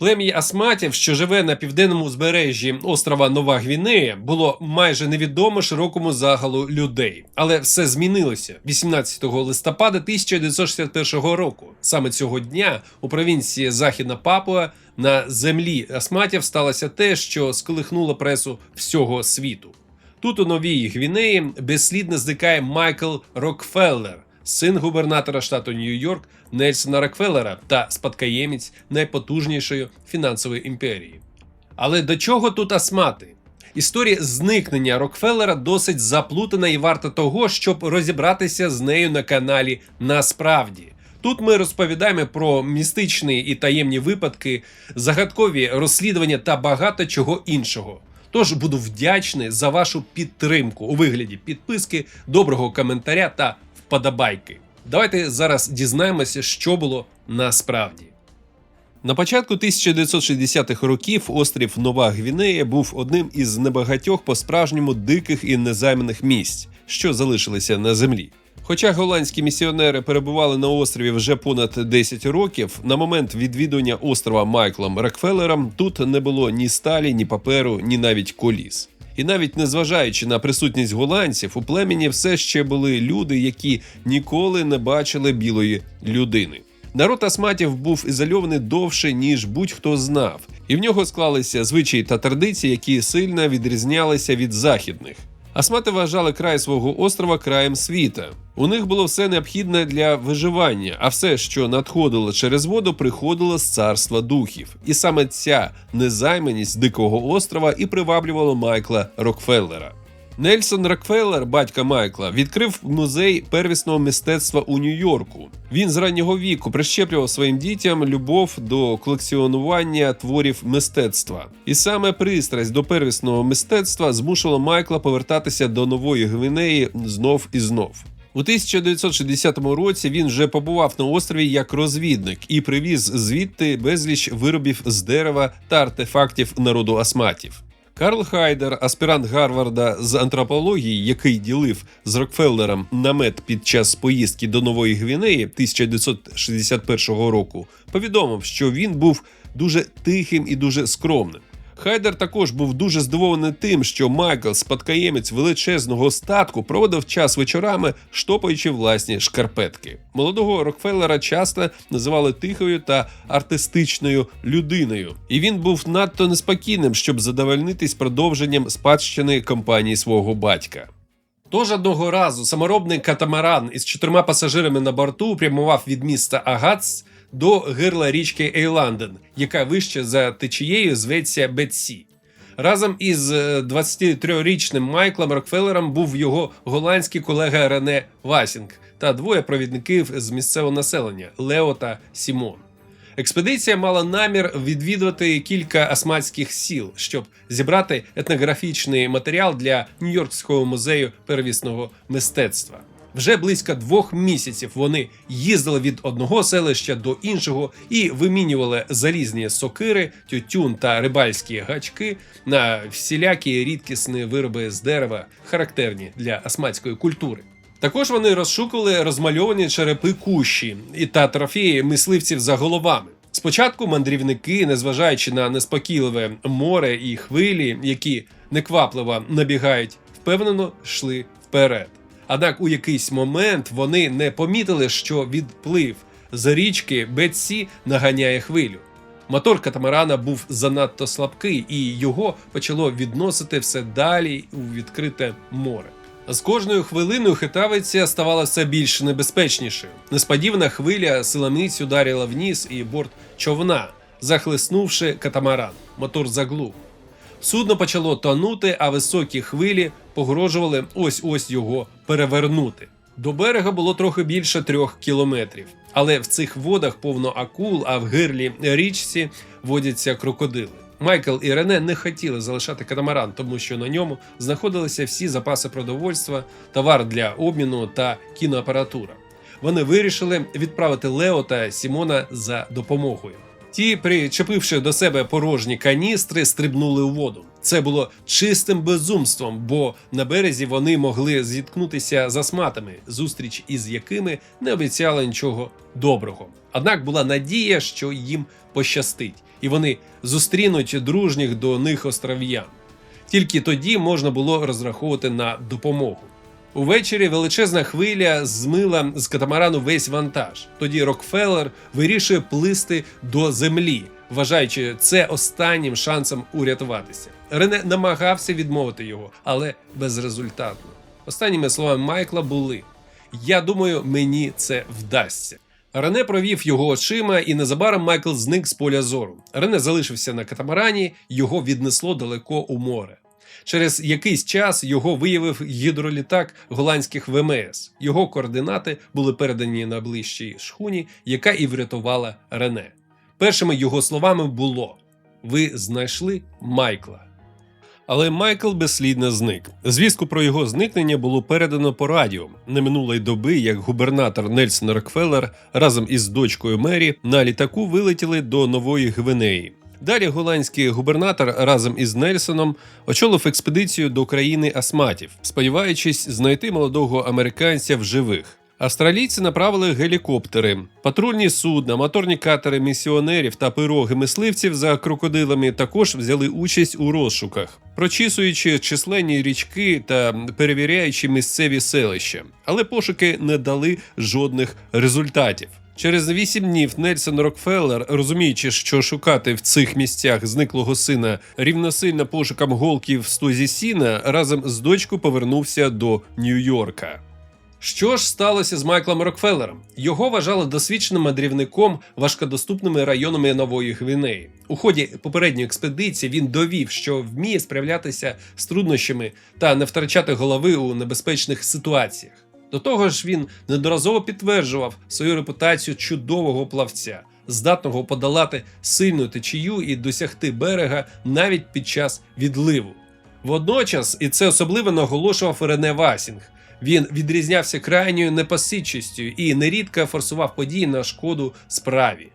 Плем'я Асматів, що живе на південному узбережжі острова Нова Гвінея, було майже невідомо широкому загалу людей. Але все змінилося 18 листопада 1961 року. Саме цього дня у провінції Західна Папуа на землі Асматів сталося те, що сколихнуло пресу всього світу. Тут у Новій Гвінеї безслідно зникає Майкл Рокфеллер, син губернатора штату Нью-Йорк Нельсона Рокфеллера та спадкоємець найпотужнішої фінансової імперії. Але до чого тут асмати? Історія зникнення Рокфеллера досить заплутана і варта того, щоб розібратися з нею на каналі Насправді. Тут ми розповідаємо про містичні і таємні випадки, загадкові розслідування та багато чого іншого. Тож буду вдячний за вашу підтримку у вигляді підписки, доброго коментаря та вподобайки. Давайте зараз дізнаємося, що було насправді. На початку 1960-х років острів Нова Гвінея був одним із небагатьох по-справжньому диких і незайманих місць, що залишилися на землі. Хоча голландські місіонери перебували на острові вже понад 10 років, на момент відвідування острова Майклом Рокфеллером тут не було ні сталі, ні паперу, ні навіть коліс. І навіть незважаючи на присутність голландців, у племені все ще були люди, які ніколи не бачили білої людини. Народ асматів був ізольований довше, ніж будь-хто знав, і в нього склалися звичаї та традиції, які сильно відрізнялися від західних. Асмати вважали край свого острова краєм світа. У них було все необхідне для виживання, а все, що надходило через воду, приходило з царства духів. І саме ця незайманість дикого острова і приваблювала Майкла Рокфеллера. Нельсон Рокфеллер, батька Майкла, відкрив музей первісного мистецтва у Нью-Йорку. Він з раннього віку прищеплював своїм дітям любов до колекціонування творів мистецтва. І саме пристрасть до первісного мистецтва змушувала Майкла повертатися до нової Гвінеї знов і знов. У 1960 році він вже побував на острові як розвідник і привіз звідти безліч виробів з дерева та артефактів народу асматів. Карл Хайдер, аспірант Гарварда з антропології, який ділив з Рокфеллером намет під час поїздки до Нової Гвінеї 1961 року, повідомив, що він був дуже тихим і дуже скромним. Хайдер також був дуже здивований тим, що Майкл, спадкоємець величезного статку, проводив час вечорами, штопаючи власні шкарпетки. Молодого Рокфеллера часто називали тихою та артистичною людиною, і він був надто неспокійним, щоб задовольнитись продовженням спадщини компанії свого батька. Тож одного разу саморобний катамаран із чотирма пасажирами на борту прямував від міста Агац до гирла річки Ейланден, яка вище за течією зветься Бетсі. Разом із е, 23-річним Майклом Рокфеллером був його голландський колега Рене Васінг та двоє провідників з місцевого населення Лео та Сімон. Експедиція мала намір відвідувати кілька асматських сіл, щоб зібрати етнографічний матеріал для Нью-Йоркського музею первісного мистецтва. Вже близько двох місяців вони їздили від одного селища до іншого і вимінювали залізні сокири, тютюн та рибальські гачки на всілякі рідкісні вироби з дерева, характерні для асматської культури. Також вони розшукували розмальовані черепи кущі та трофеї мисливців за головами. Спочатку мандрівники, незважаючи на неспокійливе море і хвилі, які неквапливо набігають, впевнено йшли вперед. Однак у якийсь момент вони не помітили, що відплив з річки Бетсі наганяє хвилю. Мотор катамарана був занадто слабкий, і його почало відносити все далі у відкрите море. З кожною хвилиною хитавиця ставала все більш небезпечнішою. Несподівана хвиля силоміць ударила вниз і борт човна, захлеснувши катамаран. Мотор заглух. Судно почало тонути, а високі хвилі погрожували ось ось його перевернути. До берега було трохи більше трьох кілометрів. Але в цих водах повно акул, а в гирлі річці водяться крокодили. Майкл і Рене не хотіли залишати катамаран, тому що на ньому знаходилися всі запаси продовольства, товар для обміну та кіноапаратура. Вони вирішили відправити Лео та Сімона за допомогою. Ті, причепивши до себе порожні каністри, стрибнули у воду. Це було чистим безумством, бо на березі вони могли зіткнутися з асматами, зустріч із якими не обіцяла нічого доброго. Однак була надія, що їм пощастить. і вони зустрінуть дружніх до них остров'ян. Тільки тоді можна було розраховувати на допомогу. Увечері величезна хвиля змила з катамарану весь вантаж. Тоді Рокфеллер вирішує плисти до землі, вважаючи це останнім шансом урятуватися. Рене намагався відмовити його, але безрезультатно. Останніми словами Майкла були: Я думаю, мені це вдасться. Рене провів його очима, і незабаром Майкл зник з поля зору. Рене залишився на катамарані, його віднесло далеко у море. Через якийсь час його виявив гідролітак голландських ВМС. Його координати були передані на ближчій шхуні, яка і врятувала Рене. Першими його словами було: Ви знайшли Майкла. Але Майкл безслідно зник. Звістку про його зникнення було передано по радіо. Не минулої доби, як губернатор Нельсон Рокфеллер разом із дочкою Мері на літаку вилетіли до Нової Гвинеї. Далі голландський губернатор разом із Нельсоном очолив експедицію до країни Асматів, сподіваючись знайти молодого американця в живих. Австралійці направили гелікоптери, патрульні судна, моторні катери місіонерів та пироги мисливців за крокодилами також взяли участь у розшуках, прочісуючи численні річки та перевіряючи місцеві селища. Але пошуки не дали жодних результатів. Через вісім днів Нельсон Рокфеллер, розуміючи, що шукати в цих місцях зниклого сина рівносильно пошукам голки в стозі сіна, разом з дочкою повернувся до Нью-Йорка. Що ж сталося з Майклом Рокфеллером? Його вважали досвідченим мандрівником важкодоступними районами Нової Гвінеї. У ході попередньої експедиції він довів, що вміє справлятися з труднощами та не втрачати голови у небезпечних ситуаціях. До того ж, він неодноразово підтверджував свою репутацію чудового плавця, здатного подолати сильну течію і досягти берега навіть під час відливу. Водночас, і це особливо наголошував Рене Васінг. Він відрізнявся крайньою непосидчістю і нерідко форсував події на шкоду справі.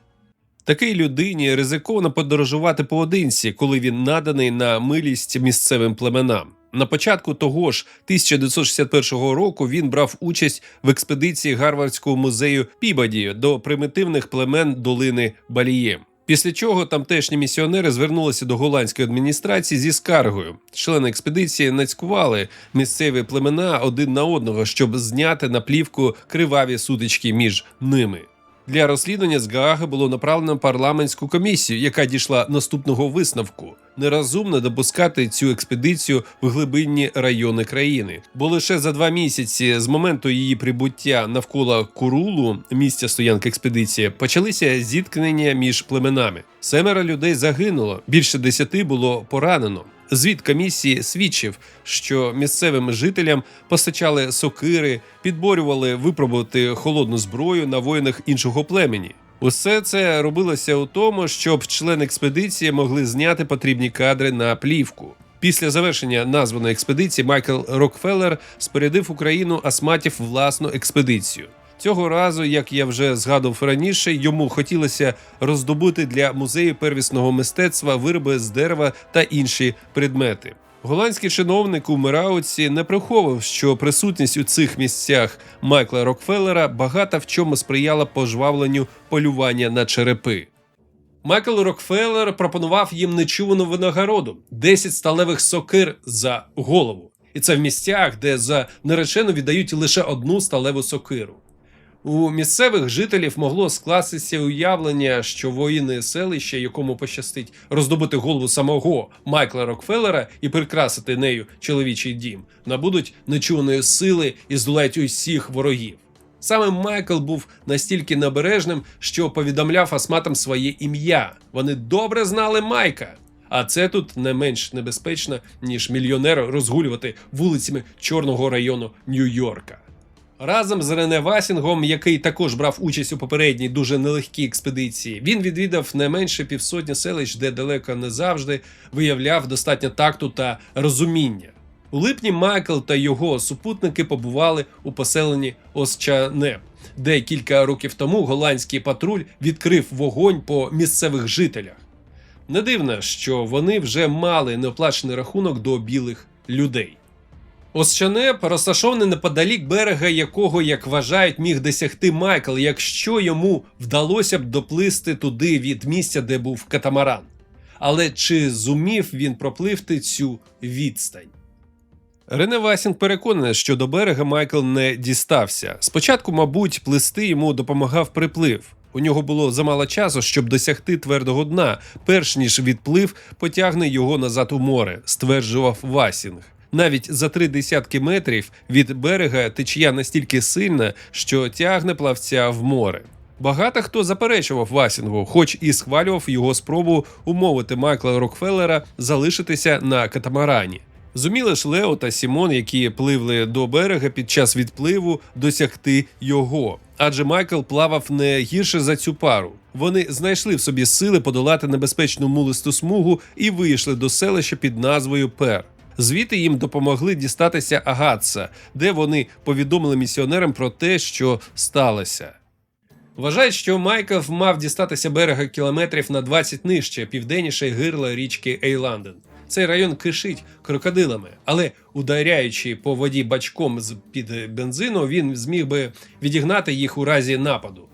Такій людині ризиковано подорожувати поодинці, коли він наданий на милість місцевим племенам. На початку того ж 1961 року він брав участь в експедиції Гарвардського музею Пібаді до примітивних племен долини Балієм. Після чого тамтешні місіонери звернулися до голландської адміністрації зі скаргою. Члени експедиції нацькували місцеві племена один на одного, щоб зняти на плівку криваві сутички між ними. Для розслідування з Гааги було направлено парламентську комісію, яка дійшла наступного висновку: нерозумно допускати цю експедицію в глибинні райони країни, бо лише за два місяці з моменту її прибуття навколо Курулу, місця стоянки експедиції, почалися зіткнення між племенами. Семеро людей загинуло, більше десяти було поранено. Звіт комісії свідчив, що місцевим жителям постачали сокири, підборювали випробувати холодну зброю на воїнах іншого племені. Усе це робилося у тому, щоб члени експедиції могли зняти потрібні кадри на плівку. Після завершення названої експедиції Майкл Рокфеллер спорядив Україну Асматів власну експедицію. Цього разу, як я вже згадував раніше, йому хотілося роздобути для музею первісного мистецтва вироби з дерева та інші предмети. Голландський чиновник у Мерауці не приховував, що присутність у цих місцях Майкла Рокфеллера багато в чому сприяла пожвавленню полювання на черепи. Майкл Рокфеллер пропонував їм нечувану винагороду 10 сталевих сокир за голову. І це в місцях, де за наречену віддають лише одну сталеву сокиру. У місцевих жителів могло скластися уявлення, що воїни селища, якому пощастить роздобути голову самого Майкла Рокфеллера і прикрасити нею чоловічий дім, набудуть нечуваної сили і здолають усіх ворогів. Саме Майкл був настільки набережним, що повідомляв астматам своє ім'я. Вони добре знали Майка. А це тут не менш небезпечно, ніж мільйонер розгулювати вулицями чорного району Нью-Йорка. Разом з Рене Васінгом, який також брав участь у попередній дуже нелегкій експедиції, він відвідав не менше півсотні селищ, де далеко не завжди виявляв достатньо такту та розуміння. У липні Майкл та його супутники побували у поселенні Осчанеп, де кілька років тому голландський патруль відкрив вогонь по місцевих жителях. Не дивно, що вони вже мали неоплачений рахунок до білих людей. Осчанеп розташований неподалік берега, якого, як вважають, міг досягти Майкл, якщо йому вдалося б доплисти туди від місця, де був катамаран. Але чи зумів він пропливти цю відстань? Рене Васінг переконаний, що до берега Майкл не дістався. Спочатку, мабуть, плисти йому допомагав приплив. У нього було замало часу, щоб досягти твердого дна, перш ніж відплив потягне його назад у море, стверджував Васінг. Навіть за три десятки метрів від берега течія настільки сильна, що тягне плавця в море. Багато хто заперечував Васінгу, хоч і схвалював його спробу умовити Майкла Рокфеллера залишитися на катамарані. Зуміли ж Лео та Сімон, які пливли до берега під час відпливу, досягти його. Адже Майкл плавав не гірше за цю пару. Вони знайшли в собі сили подолати небезпечну мулисту смугу і вийшли до селища під назвою Пер. Звідти їм допомогли дістатися Агатса, де вони повідомили місіонерам про те, що сталося. Вважають, що Майкл мав дістатися берега кілометрів на 20 нижче, південніше гирла річки Ейланден. Цей район кишить крокодилами, але ударяючи по воді бачком з під бензину, він зміг би відігнати їх у разі нападу.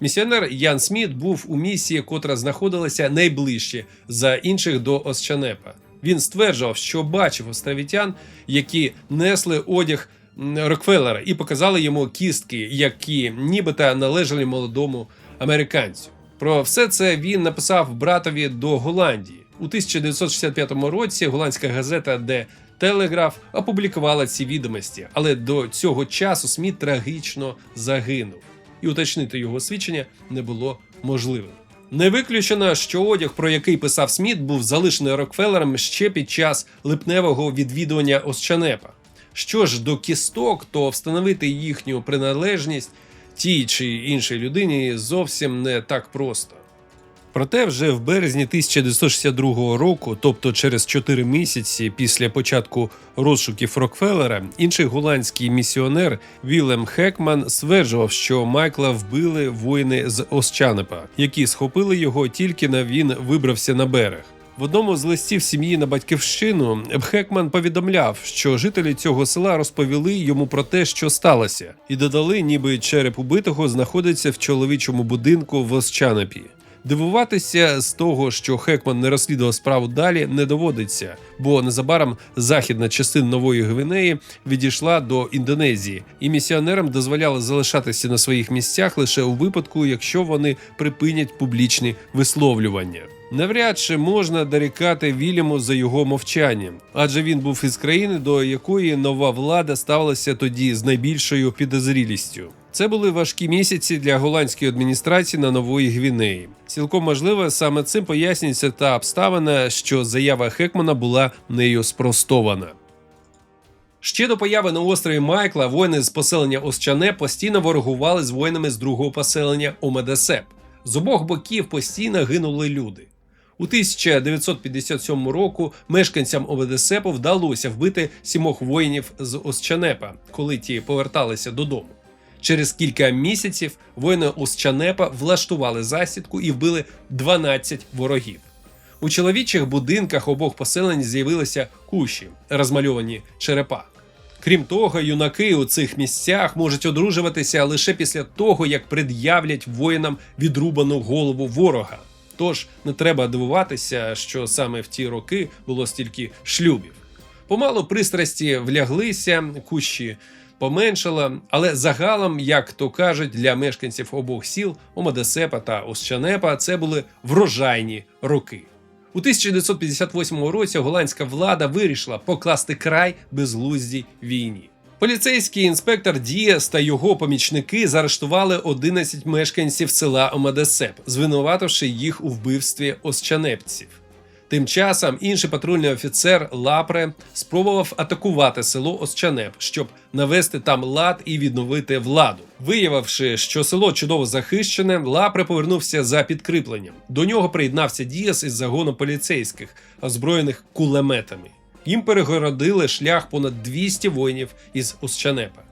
Місіонер Ян Сміт був у місії, котра знаходилася найближче за інших до Осчанепа. Він стверджував, що бачив островітян, які несли одяг Рокфеллера, і показали йому кістки, які нібито належали молодому американцю. Про все це він написав братові до Голландії. У 1965 році голландська газета де Телеграф опублікувала ці відомості, але до цього часу Сміт трагічно загинув, і уточнити його свідчення не було можливим. Не виключено, що одяг, про який писав Сміт, був залишений Рокфеллером ще під час липневого відвідування Осчанепа. Що ж до кісток, то встановити їхню приналежність тій чи іншій людині зовсім не так просто. Проте вже в березні 1962 року, тобто через 4 місяці після початку розшуків Рокфеллера, інший голландський місіонер Вілем Хекман стверджував, що Майкла вбили воїни з Осчанепа, які схопили його тільки на він вибрався на берег. В одному з листів сім'ї на батьківщину Хекман повідомляв, що жителі цього села розповіли йому про те, що сталося, і додали, ніби череп убитого знаходиться в чоловічому будинку в Осчанепі. Дивуватися з того, що Хекман не розслідував справу далі, не доводиться, бо незабаром західна частина нової Гвинеї відійшла до Індонезії, і місіонерам дозволяли залишатися на своїх місцях лише у випадку, якщо вони припинять публічні висловлювання. Навряд чи можна дорікати Вільяму за його мовчанням, адже він був із країни, до якої нова влада ставилася тоді з найбільшою підозрілістю. Це були важкі місяці для голландської адміністрації на нової Гвінеї. Цілком можливо, саме цим пояснюється та обставина, що заява Хекмана була нею спростована. Ще до появи на острові Майкла воїни з поселення Осчане постійно ворогували з воїнами з другого поселення Омедесеп. З обох боків постійно гинули люди. У 1957 року мешканцям Омедесепу вдалося вбити сімох воїнів з Осчанепа, коли ті поверталися додому. Через кілька місяців воїни Осчанепа влаштували засідку і вбили 12 ворогів. У чоловічих будинках обох поселень з'явилися кущі, розмальовані черепа. Крім того, юнаки у цих місцях можуть одружуватися лише після того, як пред'являть воїнам відрубану голову ворога. Тож не треба дивуватися, що саме в ті роки було стільки шлюбів. Помалу пристрасті вляглися, кущі поменшало, але загалом, як то кажуть, для мешканців обох сіл Омадесепа та Осчанепа це були врожайні роки. У 1958 році голландська влада вирішила покласти край безглуздій війні. Поліцейський інспектор Діас та його помічники заарештували 11 мешканців села Омадесеп, звинувативши їх у вбивстві осчанепців. Тим часом інший патрульний офіцер Лапре спробував атакувати село Осчанеп, щоб навести там лад і відновити владу. Виявивши, що село чудово захищене, Лапре повернувся за підкріпленням. До нього приєднався Діас із загону поліцейських, озброєних кулеметами. Їм перегородили шлях понад 200 воїнів із Осчанепа.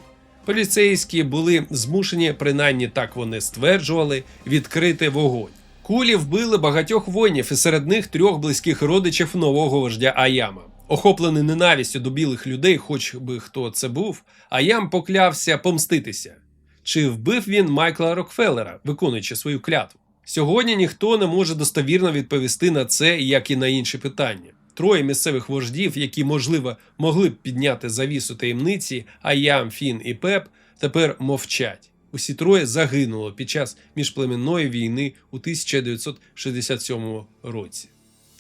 Поліцейські були змушені, принаймні так вони стверджували, відкрити вогонь. Кулі вбили багатьох воїнів, і серед них трьох близьких родичів нового вождя Аяма. Охоплений ненавистю до білих людей, хоч би хто це був, Аям поклявся помститися. Чи вбив він Майкла Рокфеллера, виконуючи свою клятву? Сьогодні ніхто не може достовірно відповісти на це, як і на інші питання. Троє місцевих вождів, які, можливо, могли б підняти завісу таємниці, Аям, Фін і Пеп, тепер мовчать. Усі троє загинули під час міжплемінної війни у 1967 році.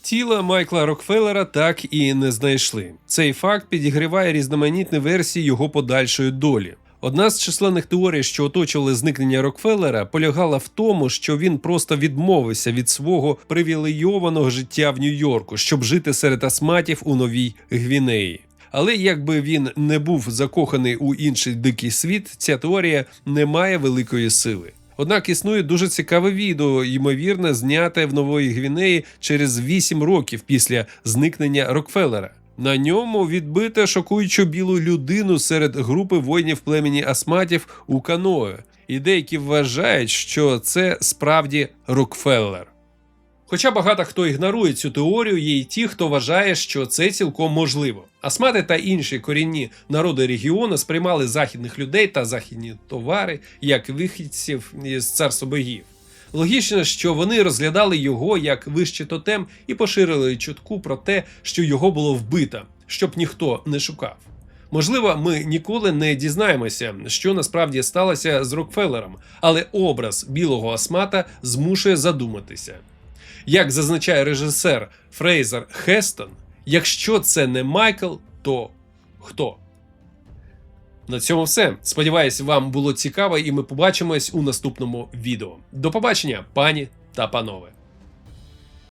Тіла Майкла Рокфеллера так і не знайшли. Цей факт підігріває різноманітні версії його подальшої долі. Одна з численних теорій, що оточували зникнення Рокфеллера, полягала в тому, що він просто відмовився від свого привілейованого життя в Нью-Йорку, щоб жити серед астматів у Новій Гвінеї. Але якби він не був закоханий у інший дикий світ, ця теорія не має великої сили. Однак існує дуже цікаве відео, ймовірно, зняте в Нової Гвінеї через 8 років після зникнення Рокфеллера. На ньому відбито шокуючу білу людину серед групи воїнів племені Асматів у каное, і деякі вважають, що це справді Рокфеллер. Хоча багато хто ігнорує цю теорію, є й ті, хто вважає, що це цілком можливо. Асмати та інші корінні народи регіону сприймали західних людей та західні товари як вихідців із царства богів. Логічно, що вони розглядали його як вищий тотем і поширили чутку про те, що його було вбито, щоб ніхто не шукав. Можливо, ми ніколи не дізнаємося, що насправді сталося з Рокфеллером, але образ білого асмата змушує задуматися. Як зазначає режисер Фрейзер Хестон, якщо це не Майкл, то хто? На цьому все. Сподіваюсь, вам було цікаво, і ми побачимось у наступному відео. До побачення, пані та панове.